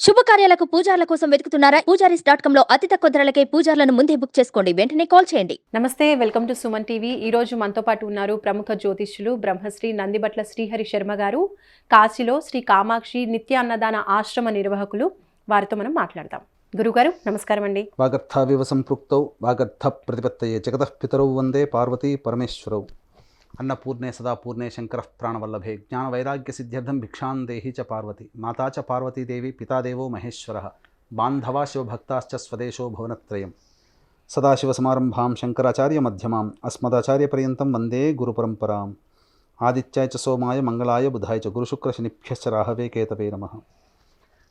శుభకార్యాలకు పూజార్ల కోసం వెతుకుతున్నారా? పూజారీస్ డాట్ కామ్లో అతి తక్కువ ధరలకే పూజార్లను ముందే బుక్ చేసుకోండి. వెంటనే కాల్ చేయండి. నమస్తే వెల్కమ్ టు సుమన్ టీవీ. ఈ రోజు మనతో పాటు ఉన్నారు ప్రముఖ జ్యోతిష్యులు బ్రహ్మశ్రీ నందిబట్ల శ్రీహరి శర్మ గారు కాశీలో శ్రీ కామాక్షి నిత్య అన్నదాన ఆశ్రమ నిర్వాహకులు. వారితో మనం మాట్లాడదాం. గురుగారు నమస్కారం అండి. వాగర్థావివ సంపృక్తౌ వాగర్థ ప్రతిపత్తయే జగతః పితరౌ వందే పార్వతీ పరమేశ్వరౌ. అన్నపూర్ణే సదా పూర్ణే శంకర ప్రాణవల్లభే జ్ఞానవైరాగ్య సిద్ధ్యర్థం భిక్షాం దేహి చ పార్వతి మాతా చ పార్వతీదేవి పితాదేవో మహేశ్వర బాంధవా శివభక్తాశ్చ స్వదేశో భువనత్రయం సదాశివసమారంభాం శంకరాచార్య మధ్యమాం అస్మదాచార్యపర్యంతం వందే గురుపరంపరాం ఆదిత్యాయ చ సోమాయ మంగళాయ బుధాయ చ గురుశుక్రశనిభ్యశ్చ రాహవే కేతవే నమః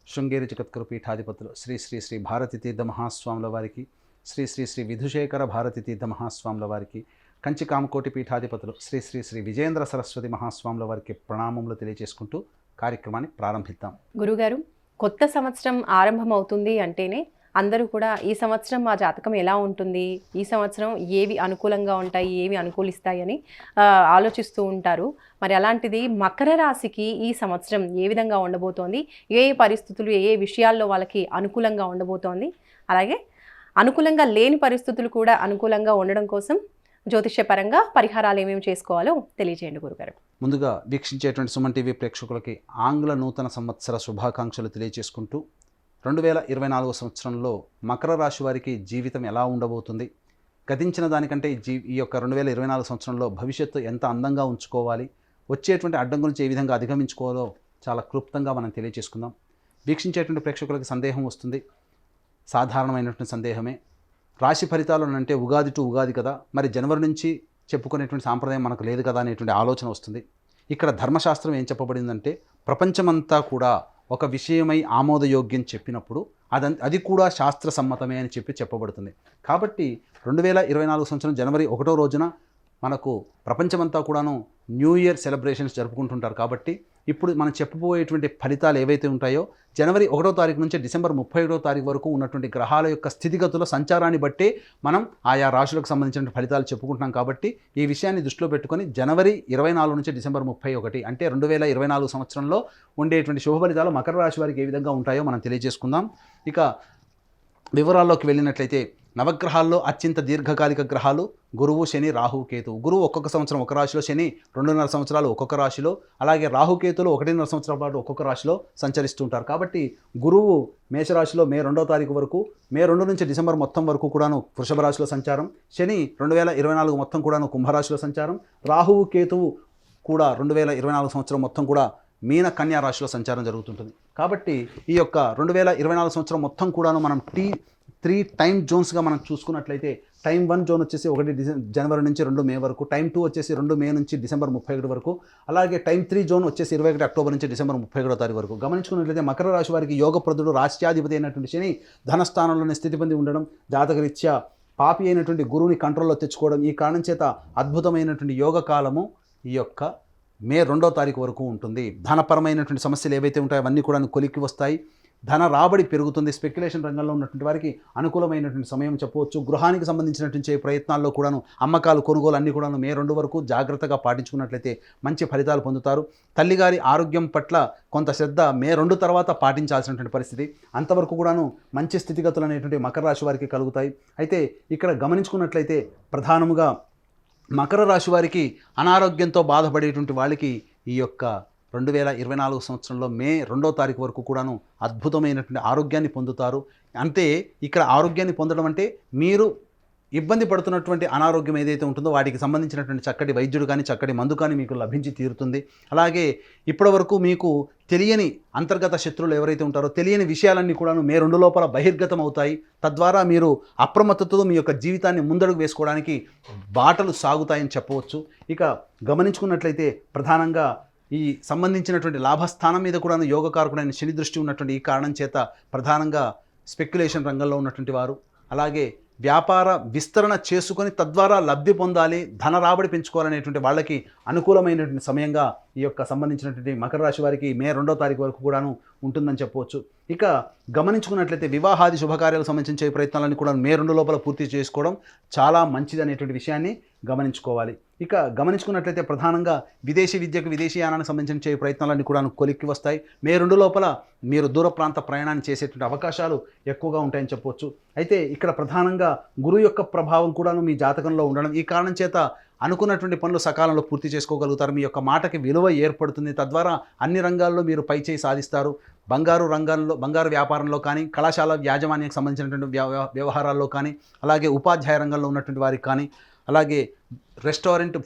శృంగేరి జగద్గురు పీఠాధిపతులు శ్రీ శ్రీ శ్రీ భారతి తీర్థ మహాస్వాముల వారికి శ్రీ శ్రీ శ్రీ విధుశేఖర భారతి తీర్థ మహాస్వాముల వారికి కంచి కామకోటి పీఠాధిపతులు శ్రీ శ్రీ శ్రీ విజేంద్ర సరస్వతి మహాస్వాముల వారికి ప్రణామములు తెలియజేసుకుంటూ కార్యక్రమాన్ని ప్రారంభిద్దాం. గురుగారు కొత్త సంవత్సరం ఆరంభం అవుతుంది అంటేనే అందరూ కూడా ఈ సంవత్సరం మా జాతకం ఎలా ఉంటుంది? ఈ సంవత్సరం ఏవి అనుకూలంగా ఉంటాయి? ఏవి అనుకూలిస్తాయి అని ఆలోచిస్తూ ఉంటారు. మరి అలాంటిది మకర రాశికి ఈ సంవత్సరం ఏ విధంగా ఉండబోతోంది? ఏ ఏ పరిస్థితులు ఏ ఏ విషయాల్లో వాళ్ళకి అనుకూలంగా ఉండబోతోంది? అలాగే అనుకూలంగా లేని పరిస్థితులు కూడా అనుకూలంగా ఉండడం కోసం జ్యోతిష్యపరంగా పరిహారాలు ఏమేమి చేసుకోవాలో తెలియజేయండి గురుగారు. ముందుగా వీక్షించేటువంటి సుమన్ టీవీ ప్రేక్షకులకి ఆంగ్ల నూతన సంవత్సర శుభాకాంక్షలు తెలియజేసుకుంటూ రెండు వేల ఇరవై నాలుగో సంవత్సరంలో మకర రాశి వారికి జీవితం ఎలా ఉండబోతుంది? గతించిన దానికంటే జీ ఈ యొక్క రెండు వేల ఇరవై నాలుగు సంవత్సరంలో భవిష్యత్తు ఎంత అందంగా ఉంచుకోవాలి? వచ్చేటువంటి అడ్డం గురించి ఏ విధంగా అధిగమించుకోవాలో చాలా క్లుప్తంగా మనం తెలియజేసుకుందాం. వీక్షించేటువంటి ప్రేక్షకులకి సందేహం వస్తుంది. సాధారణమైనటువంటి సందేహమే. రాశి ఫలితాలు అంటే ఉగాది టు ఉగాది కదా. మరి జనవరి నుంచి చెప్పుకునేటువంటి సాంప్రదాయం మనకు లేదు కదా అనేటువంటి ఆలోచన వస్తుంది. ఇక్కడ ధర్మశాస్త్రం ఏం చెప్పబడిందంటే ప్రపంచమంతా కూడా ఒక విషయమై ఆమోదయోగ్యం చెప్పినప్పుడు అది అది కూడా శాస్త్ర సమ్మతమే అని చెప్పి చెప్పబడుతుంది. కాబట్టి రెండు వేల ఇరవై నాలుగు సంవత్సరం జనవరి ఒకటో రోజున మనకు ప్రపంచమంతా కూడాను న్యూ ఇయర్ సెలబ్రేషన్స్ జరుపుకుంటుంటారు కాబట్టి ఇప్పుడు మనం చెప్పబోయేటువంటి ఫలితాలు ఏవైతే ఉంటాయో జనవరి ఒకటో తారీఖు నుంచి డిసెంబర్ ముప్పై ఒకటో తారీఖు వరకు ఉన్నటువంటి గ్రహాల యొక్క స్థితిగతుల సంచారాన్ని బట్టి మనం ఆయా రాశులకు సంబంధించిన ఫలితాలు చెప్పుకుంటున్నాం కాబట్టి ఈ విషయాన్ని దృష్టిలో పెట్టుకొని జనవరి ఇరవై నాలుగు నుంచి డిసెంబర్ ముప్పై ఒకటి అంటే రెండు వేల ఇరవై నాలుగు సంవత్సరంలో ఉండేటువంటి శుభ ఫలితాలు మకర రాశి వారికి ఏ విధంగా ఉంటాయో మనం తెలియజేసుకుందాం. ఇక వివరాల్లోకి వెళ్ళినట్లయితే నవగ్రహాల్లో అత్యంత దీర్ఘకాలిక గ్రహాలు గురువు శని రాహు కేతువు. గురువు ఒక్కొక్క సంవత్సరం ఒక రాశిలో శని రెండున్నర సంవత్సరాలు ఒక్కొక్క రాశిలో అలాగే రాహుకేతులు ఒకటిన్నర సంవత్సరాల పాటు ఒక్కొక్క రాశిలో సంచరిస్తుంటారు కాబట్టి గురువు మేషరాశిలో మే రెండో తారీఖు వరకు మే రెండు నుంచి డిసెంబర్ మొత్తం వరకు కూడాను వృషభ రాశిలో సంచారం శని రెండు వేల ఇరవై నాలుగు మొత్తం కూడాను కుంభరాశిలో సంచారం రాహువు కేతువు కూడా రెండు వేల ఇరవై నాలుగు సంవత్సరం మొత్తం కూడా మీన కన్యా రాశిలో సంచారం జరుగుతుంటుంది. కాబట్టి ఈ యొక్క రెండు వేల ఇరవై నాలుగు సంవత్సరం మొత్తం కూడాను మనం టీ త్రీ టైం జోన్స్గా మనం చూసుకున్నట్లయితే టైం వన్ జోన్ వచ్చేసి ఒకటి జనవరి నుంచి రెండు మే వరకు టైం టూ వచ్చేసి రెండు మే నుంచి డిసెంబర్ ముప్పై ఒకటి వరకు అలాగే టైం త్రీ జోన్ వచ్చేసి ఇరవై ఒకటి అక్టోబర్ నుంచి డిసెంబర్ ముప్పై ఒకటో తారీఖు వరకు. గమనించుకున్నట్లయితే మకర రాశి వారికి యోగప్రదుడు రాష్ట్రాధిపతి అయినటువంటి శని ధనస్థానంలోనే స్థితి పొంది ఉండడం జాతకరీత్యా పాపి అయినటువంటి గురువుని కంట్రోల్లో తెచ్చుకోవడం ఈ కారణం చేత అద్భుతమైనటువంటి యోగ కాలము ఈ యొక్క మే రెండో తారీఖు వరకు ఉంటుంది. ధనపరమైనటువంటి సమస్యలు ఏవైతే ఉంటాయో అవన్నీ కూడా కొలిక్కి వస్తాయి. ధన రాబడి పెరుగుతుంది. స్పెక్యులేషన్ రంగంలో ఉన్నటువంటి వారికి అనుకూలమైనటువంటి సమయం చెప్పవచ్చు. గృహానికి సంబంధించినటువంటి ప్రయత్నాల్లో కూడాను అమ్మకాలు కొనుగోలు అన్నీ కూడాను మే రెండు వరకు జాగ్రత్తగా పాటించుకున్నట్లయితే మంచి ఫలితాలు పొందుతారు. తల్లిగారి ఆరోగ్యం పట్ల కొంత శ్రద్ధ మే రెండు తర్వాత పాటించాల్సినటువంటి పరిస్థితి. అంతవరకు కూడాను మంచి స్థితిగతులు అనేటువంటి మకర రాశి వారికి కలుగుతాయి. అయితే ఇక్కడ గమనించుకున్నట్లయితే ప్రధానముగా మకర రాశి వారికి అనారోగ్యంతో బాధపడేటువంటి వాళ్ళకి ఈ యొక్క రెండు వేల ఇరవై నాలుగు సంవత్సరంలో మే రెండో తారీఖు వరకు కూడాను అద్భుతమైనటువంటి ఆరోగ్యాన్ని పొందుతారు. అంతే ఇక్కడ ఆరోగ్యాన్ని పొందడం అంటే మీరు ఇబ్బంది పడుతున్నటువంటి అనారోగ్యం ఏదైతే ఉంటుందో వాటికి సంబంధించినటువంటి చక్కటి వైద్యుడు కానీ చక్కటి మందు కానీ మీకు లభించి తీరుతుంది. అలాగే ఇప్పటివరకు మీకు తెలియని అంతర్గత శత్రువులు ఎవరైతే ఉంటారో తెలియని విషయాలన్నీ కూడాను మే రెండు లోపల బహిర్గతం అవుతాయి తద్వారా మీరు అప్రమత్తతతో మీ యొక్క జీవితాన్ని ముందడుగు వేసుకోవడానికి బాటలు సాగుతాయని చెప్పవచ్చు. ఇక గమనించుకున్నట్లయితే ప్రధానంగా ఈ సంబంధించినటువంటి లాభస్థానం మీద కూడా యోగకారకుడైన శని దృష్టి ఉన్నటువంటి ఈ కారణం చేత ప్రధానంగా స్పెక్యులేషన్ రంగంలో ఉన్నటువంటి వారు. అలాగే వ్యాపార విస్తరణ చేసుకొని తద్వారా లబ్ధి పొందాలి ధన రాబడి పెంచుకోవాలనేటువంటి వాళ్ళకి అనుకూలమైనటువంటి సమయంగా ఈ యొక్క సంబంధించినటువంటి మకర రాశి వారికి మే రెండో తారీఖు వరకు కూడాను ఉంటుందని చెప్పవచ్చు. ఇక గమనించుకున్నట్లయితే వివాహాది శుభకార్యాలకు సంబంధించే ప్రయత్నాలన్నీ కూడా మే రెండు లోపల పూర్తి చేసుకోవడం చాలా మంచిది అనేటువంటి విషయాన్ని గమనించుకోవాలి. ఇక గమనించుకున్నట్లయితే ప్రధానంగా విదేశీ విద్యకు విదేశీయానానికి సంబంధించిన చే ప్రయత్నాలన్నీ కూడా కొలిక్కి వస్తాయి. మే రెండు లోపల మీరు దూర ప్రాంత ప్రయాణాన్ని చేసేటువంటి అవకాశాలు ఎక్కువగా ఉంటాయని చెప్పవచ్చు. అయితే ఇక్కడ ప్రధానంగా గురువు యొక్క ప్రభావం కూడాను మీ జాతకంలో ఉండడం ఈ కారణం చేత అనుకున్నటువంటి పనులు సకాలంలో పూర్తి చేసుకోగలుగుతారు. మీ యొక్క మాటకి విలువ ఏర్పడుతుంది. తద్వారా అన్ని రంగాల్లో మీరు పైచేయి సాధిస్తారు. బంగారు రంగంలో బంగారు వ్యాపారంలో కానీ కళాశాల యాజమాన్యానికి సంబంధించినటువంటి వ్యవహారాల్లో కానీ అలాగే ఉపాధ్యాయ రంగంలో ఉన్నటువంటి వారికి కానీ అలాగే restaurant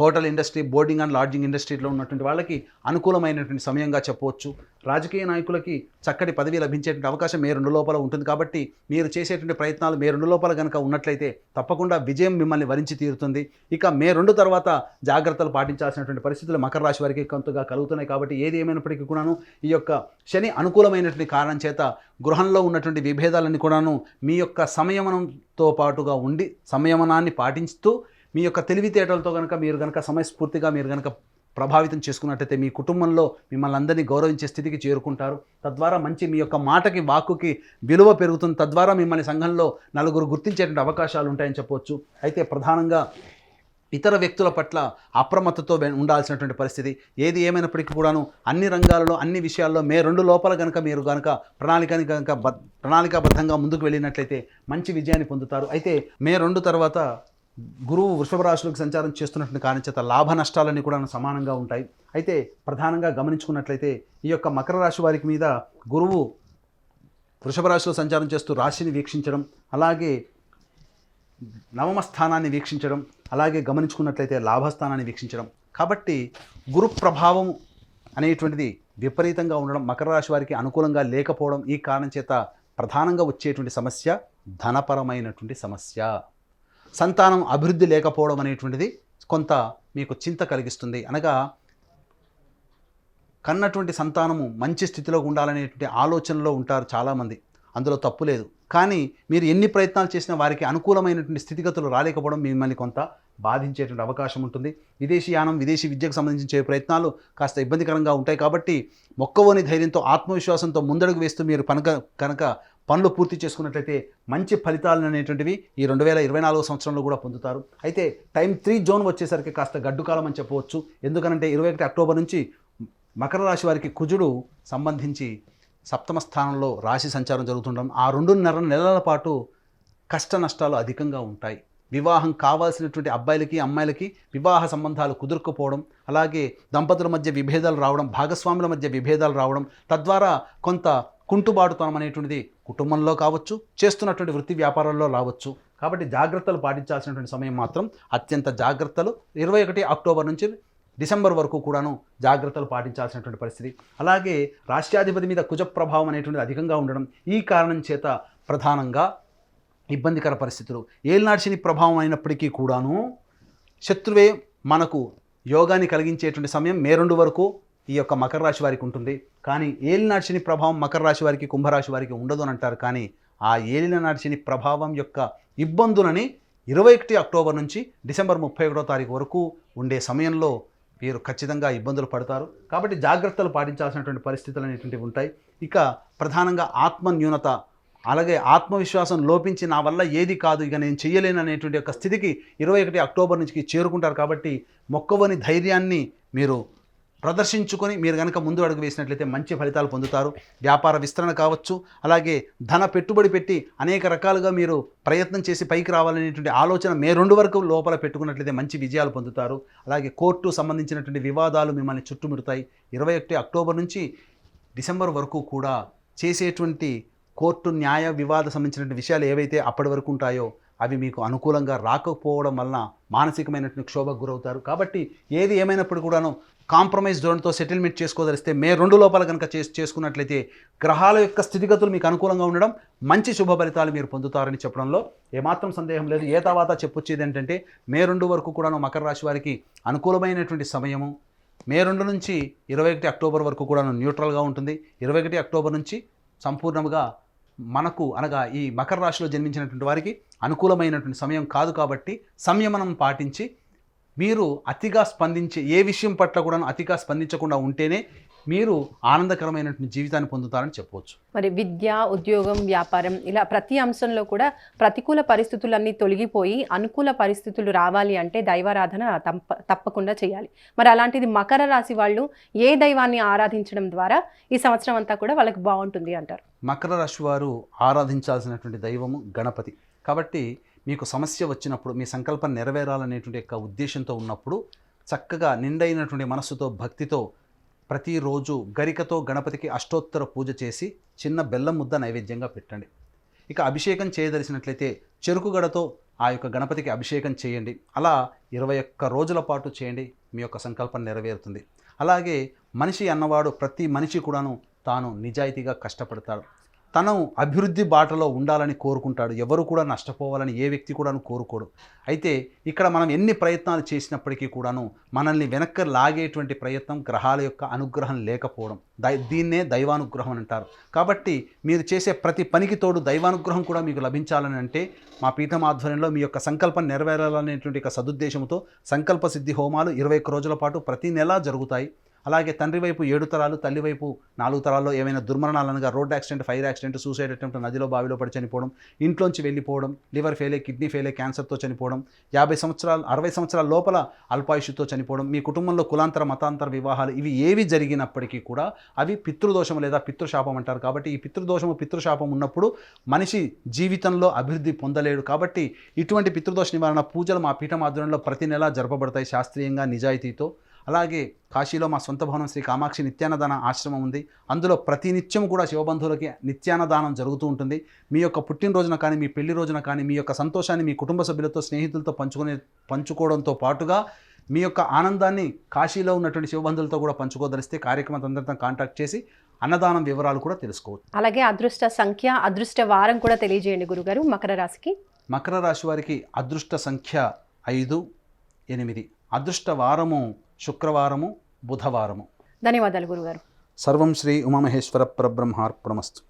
hotel industry boarding and lodging ఇండస్ట్రీలో ఉన్నటువంటి వాళ్ళకి అనుకూలమైనటువంటి సమయంగా చెప్పవచ్చు. రాజకీయ నాయకులకి చక్కటి పదవి లభించేటువంటి అవకాశం మే రెండు లోపల ఉంటుంది కాబట్టి మీరు చేసేటువంటి ప్రయత్నాలు మే రెండు లోపల కనుక ఉన్నట్లయితే తప్పకుండా విజయం మిమ్మల్ని వరించి తీరుతుంది. ఇక మే రెండు తర్వాత జాగ్రత్తలు పాటించాల్సినటువంటి పరిస్థితులు మకర రాశి వారికి కొంతగా కలుగుతున్నాయి కాబట్టి ఏది ఏమైనప్పటికీ కూడాను ఈ యొక్క శని అనుకూలమైనటువంటి కారణం చేత గృహంలో ఉన్నటువంటి విభేదాలన్నీ కూడాను మీ యొక్క సంయమనంతో పాటుగా ఉండి సంయమనాన్ని పాటిస్తూ మీ యొక్క తెలివితేటలతో కనుక మీరు కనుక సమయస్ఫూర్తిగా మీరు కనుక ప్రభావితం చేసుకున్నట్టయితే మీ కుటుంబంలో మిమ్మల్ని అందరినీ గౌరవించే స్థితికి చేరుకుంటారు. తద్వారా మంచి మీ యొక్క మాటకి వాక్కుకి విలువ పెరుగుతుంది. తద్వారా మిమ్మల్ని సంఘంలో నలుగురు గుర్తించేటువంటి అవకాశాలు ఉంటాయని చెప్పవచ్చు అయితే ప్రధానంగా ఇతర వ్యక్తుల పట్ల అప్రమత్తతో ఉండాల్సినటువంటి పరిస్థితి. ఏది ఏమైనప్పటికీ కూడాను అన్ని రంగాలలో అన్ని విషయాల్లో మే రెండు లోపల కనుక మీరు కనుక ప్రణాళికని కనుక ప్రణాళికాబద్ధంగా ముందుకు వెళ్ళినట్లయితే మంచి విజయాన్ని పొందుతారు. అయితే మే రెండు తర్వాత గురువు వృషభ రాశులకు సంచారం చేస్తున్నటువంటి కారణచేత లాభ నష్టాలన్నీ కూడా సమానంగా ఉంటాయి. అయితే ప్రధానంగా గమనించుకున్నట్లయితే ఈ యొక్క మకర రాశి వారికి మీద గురువు వృషభ రాశిలో సంచారం చేస్తూ రాశిని వీక్షించడం అలాగే నవమ స్థానాన్ని వీక్షించడం అలాగే గమనించుకున్నట్లయితే లాభస్థానాన్ని వీక్షించడం. కాబట్టి గురు ప్రభావం అనేటువంటిది విపరీతంగా ఉండడం మకర రాశి వారికి అనుకూలంగా లేకపోవడం ఈ కారణం చేత ప్రధానంగా వచ్చేటువంటి సమస్య ధనపరమైనటువంటి సమస్య. సంతానం అభివృద్ధి లేకపోవడం అనేటువంటిది కొంత మీకు చింత కలిగిస్తుంది. అనగా కన్నటువంటి సంతానము మంచి స్థితిలో ఉండాలనేటువంటి ఆలోచనలో ఉంటారు చాలామంది. అందులో తప్పు లేదు. కానీ మీరు ఎన్ని ప్రయత్నాలు చేసినా వారికి అనుకూలమైనటువంటి స్థితిగతులు రాలేకపోవడం మిమ్మల్ని కొంత బాధించేటువంటి అవకాశం ఉంటుంది. విదేశీ యానం విదేశీ విద్యకు సంబంధించిన ప్రయత్నాలు కాస్త ఇబ్బందికరంగా ఉంటాయి కాబట్టి మొక్కవోని ధైర్యంతో ఆత్మవిశ్వాసంతో ముందడుగు వేస్తూ మీరు పనక కనుక పనులు పూర్తి చేసుకున్నట్లయితే మంచి ఫలితాలు అనేటువంటివి ఈ రెండు వేల ఇరవై నాలుగో సంవత్సరంలో కూడా పొందుతారు. అయితే టైం త్రీ జోన్ వచ్చేసరికి కాస్త గడ్డుకాలం అని చెప్పవచ్చు. ఎందుకనంటే ఇరవై ఒకటి అక్టోబర్ నుంచి మకర రాశి వారికి కుజుడు సంబంధించి సప్తమ స్థానంలో రాశి సంచారం జరుగుతుండడం. ఆ రెండున్నర నెలల పాటు కష్ట నష్టాలు అధికంగా ఉంటాయి. వివాహం కావాల్సినటువంటి అబ్బాయిలకి అమ్మాయిలకి వివాహ సంబంధాలు కుదుర్కపోవడం అలాగే దంపతుల మధ్య విభేదాలు రావడం భాగస్వాముల మధ్య విభేదాలు రావడం తద్వారా కొంత కుంటుబాటుతనం అనేటువంటిది కుటుంబంలో కావచ్చు చేస్తున్నటువంటి వృత్తి వ్యాపారాల్లో రావచ్చు. కాబట్టి జాగ్రత్తలు పాటించాల్సినటువంటి సమయం మాత్రం అత్యంత జాగ్రత్తలు. ఇరవై ఒకటి అక్టోబర్ నుంచి డిసెంబర్ వరకు కూడాను జాగ్రత్తలు పాటించాల్సినటువంటి పరిస్థితి. అలాగే రాష్ట్రాధిపతి మీద కుజ ప్రభావం అనేటువంటిది అధికంగా ఉండడం ఈ కారణం చేత ప్రధానంగా ఇబ్బందికర పరిస్థితులు. ఏలినాటి ప్రభావం అయినప్పటికీ కూడాను శత్రువే మనకు యోగాన్ని కలిగించేటువంటి సమయం మే రెండు వరకు ఈ యొక్క మకర రాశి వారికి ఉంటుంది. కానీ ఏలినాటి శని ప్రభావం మకర రాశి వారికి కుంభరాశి వారికి ఉండదు అని అంటారు. కానీ ఆ ఏలిన శని ప్రభావం యొక్క ఇబ్బందులని ఇరవై ఒకటి అక్టోబర్ నుంచి డిసెంబర్ ముప్పై ఒకటో తారీఖు వరకు ఉండే సమయంలో వీరు ఖచ్చితంగా ఇబ్బందులు పడతారు. కాబట్టి జాగ్రత్తలు పాటించాల్సినటువంటి పరిస్థితులు అనేటువంటివి ఉంటాయి. ఇక ప్రధానంగా ఆత్మ న్యూనత అలాగే ఆత్మవిశ్వాసం లోపించి నా వల్ల ఏది కాదు ఇక నేను చేయలేను అనేటువంటి యొక్క స్థితికి ఇరవై ఒకటి అక్టోబర్ నుంచి చేరుకుంటారు కాబట్టి మొక్కవని ధైర్యాన్ని మీరు ప్రదర్శించుకొని మీరు కనుక ముందు అడుగు వేసినట్లయితే మంచి ఫలితాలు పొందుతారు. వ్యాపార విస్తరణ కావచ్చు అలాగే ధన పెట్టుబడి పెట్టి అనేక రకాలుగా మీరు ప్రయత్నం చేసి పైకి రావాలనేటువంటి ఆలోచన మే రెండు వరకు లోపల పెట్టుకున్నట్లయితే మంచి విజయాలు పొందుతారు. అలాగే కోర్టు సంబంధించినటువంటి వివాదాలు మిమ్మల్ని చుట్టుముడతాయి. ఇరవై ఒకటి అక్టోబర్ నుంచి డిసెంబర్ వరకు కూడా చేసేటువంటి కోర్టు న్యాయ వివాద సంబంధించినటువంటి విషయాలు ఏవైతే అప్పటి వరకు ఉంటాయో అవి మీకు అనుకూలంగా రాకపోవడం వలన మానసికమైనటువంటి క్షోభకు గురవుతారు. కాబట్టి ఏది ఏమైనప్పుడు కూడాను కాంప్రమైజ్ జోన్తో సెటిల్మెంట్ చేసుకోదలిస్తే మే రెండు లోపల కనుక చేసి చేసుకున్నట్లయితే గ్రహాల యొక్క స్థితిగతులు మీకు అనుకూలంగా ఉండడం మంచి శుభ ఫలితాలు మీరు పొందుతారని చెప్పడంలో ఏమాత్రం సందేహం లేదు. ఏ తర్వాత చెప్పొచ్చేది ఏంటంటే మే రెండు వరకు కూడాను మకర రాశి వారికి అనుకూలమైనటువంటి సమయము. మే రెండు నుంచి ఇరవై ఒకటి అక్టోబర్ వరకు కూడాను న్యూట్రల్గా ఉంటుంది. ఇరవై ఒకటి అక్టోబర్ నుంచి సంపూర్ణంగా మనకు అనగా ఈ మకర రాశిలో జన్మించినటువంటి వారికి అనుకూలమైనటువంటి సమయం కాదు కాబట్టి సంయమనం పాటించి మీరు అతిగా స్పందించే ఏ విషయం పట్ల కూడా అతిగా స్పందించకుండా ఉంటేనే మీరు ఆనందకరమైనటువంటి జీవితాన్ని పొందుతారని చెప్పవచ్చు. మరి విద్య ఉద్యోగం వ్యాపారం ఇలా ప్రతి అంశంలో కూడా ప్రతికూల పరిస్థితులన్నీ తొలగిపోయి అనుకూల పరిస్థితులు రావాలి అంటే దైవారాధన తప్ప తప్పకుండా చేయాలి. మరి అలాంటిది మకర రాశి వాళ్ళు ఏ దైవాన్ని ఆరాధించడం ద్వారా ఈ సంవత్సరం అంతా కూడా వాళ్ళకి బాగుంటుంది అంటారు? మకర రాశి వారు ఆరాధించాల్సినటువంటి దైవము గణపతి. కాబట్టి మీకు సమస్య వచ్చినప్పుడు మీ సంకల్పం నెరవేరాలనేటువంటి యొక్క ఉద్దేశంతో ఉన్నప్పుడు చక్కగా నిండైనటువంటి మనస్సుతో భక్తితో ప్రతిరోజు గరికతో గణపతికి అష్టోత్తర పూజ చేసి చిన్న బెల్లం ముద్ద నైవేద్యంగా పెట్టండి. ఇక అభిషేకం చేయదలిసినట్లయితే చెరుకు గడతో ఆ యొక్క గణపతికి అభిషేకం చేయండి. అలా ఇరవై ఒక్క రోజుల పాటు చేయండి. మీ యొక్క సంకల్పం నెరవేరుతుంది. అలాగే మనిషి అన్నవాడు ప్రతి మనిషి కూడాను తాను నిజాయితీగా కష్టపడతాడు. తను అభివృద్ధి బాటలో ఉండాలని కోరుకుంటాడు. ఎవరు కూడా నష్టపోవాలని ఏ వ్యక్తి కూడాను కోరుకోడు. అయితే ఇక్కడ మనం ఎన్ని ప్రయత్నాలు చేసినప్పటికీ కూడాను మనల్ని వెనక్కి లాగేటువంటి ప్రయత్నం గ్రహాల యొక్క అనుగ్రహం లేకపోవడం. దై దీన్నే దైవానుగ్రహం అని అంటారు. కాబట్టి మీరు చేసే ప్రతి పనికి తోడు దైవానుగ్రహం కూడా మీకు లభించాలని అంటే మా పీఠం ఆధ్వర్యంలో మీ యొక్క సంకల్పం నెరవేరాలనేటువంటి ఒక సదుద్దేశంతో సంకల్ప సిద్ధి హోమాలు ఇరవై ఒక్క రోజుల పాటు ప్రతి నెలా జరుగుతాయి. అలాగే తండ్రి వైపు ఏడు తరాలు తల్లి వైపు నాలుగు తరాల్లో ఏమైనా దుర్మరణాలు అనగా road accident fire accident suicide attempt నదిలో బావిలో పడి చనిపోవడం ఇంట్లోంచి వెళ్ళిపోవడం లివర్ ఫెయిలే కిడ్నీ ఫెయిలే క్యాన్సర్తో చనిపోవడం యాభై సంవత్సరాలు అరవై సంవత్సరాల లోపల అల్పాయుషుతో చనిపోవడం మీ కుటుంబంలో కులాంతర మతాంతర వివాహాలు ఇవి ఏవి జరిగినప్పటికీ కూడా అవి పితృదోషం లేదా పితృశాపం అంటారు. కాబట్టి ఈ పితృదోషము పితృశాపం ఉన్నప్పుడు మనిషి జీవితంలో అభివృద్ధి పొందలేడు. కాబట్టి ఇటువంటి పితృదోష నివారణ పూజలు మా పీఠం ఆధ్వర్యంలో ప్రతి నెలా జరపబడతాయి శాస్త్రీయంగా నిజాయితీతో. అలాగే కాశీలో మా సొంత భవనం శ్రీ కామాక్షి నిత్యాన్నదాన ఆశ్రమం ఉంది. అందులో ప్రతి నిత్యం కూడా శివబంధువులకి నిత్యాన్నదానం జరుగుతూ ఉంటుంది. మీ యొక్క పుట్టినరోజున కానీ మీ పెళ్ళి రోజున కానీ మీ యొక్క సంతోషాన్ని మీ కుటుంబ సభ్యులతో స్నేహితులతో పంచుకునే పంచుకోవడంతో పాటుగా మీ యొక్క ఆనందాన్ని కాశీలో ఉన్నటువంటి శివబంధువులతో కూడా పంచుకోదలిస్తే కార్యక్రమం అందరితో కాంటాక్ట్ చేసి అన్నదానం వివరాలు కూడా తెలుసుకోవచ్చు. అలాగే అదృష్ట సంఖ్య అదృష్ట వారం కూడా తెలియజేయండి గురుగారు. మకర రాశికి. మకర రాశి వారికి అదృష్ట సంఖ్య ఐదు ఎనిమిది. అదృష్ట వారము శుక్రవారము బుధవారము. ధన్యవాదాలు గురుగారు. సర్వం శ్రీ ఉమామహేశ్వర పరబ్రహ్మార్పణమస్తు.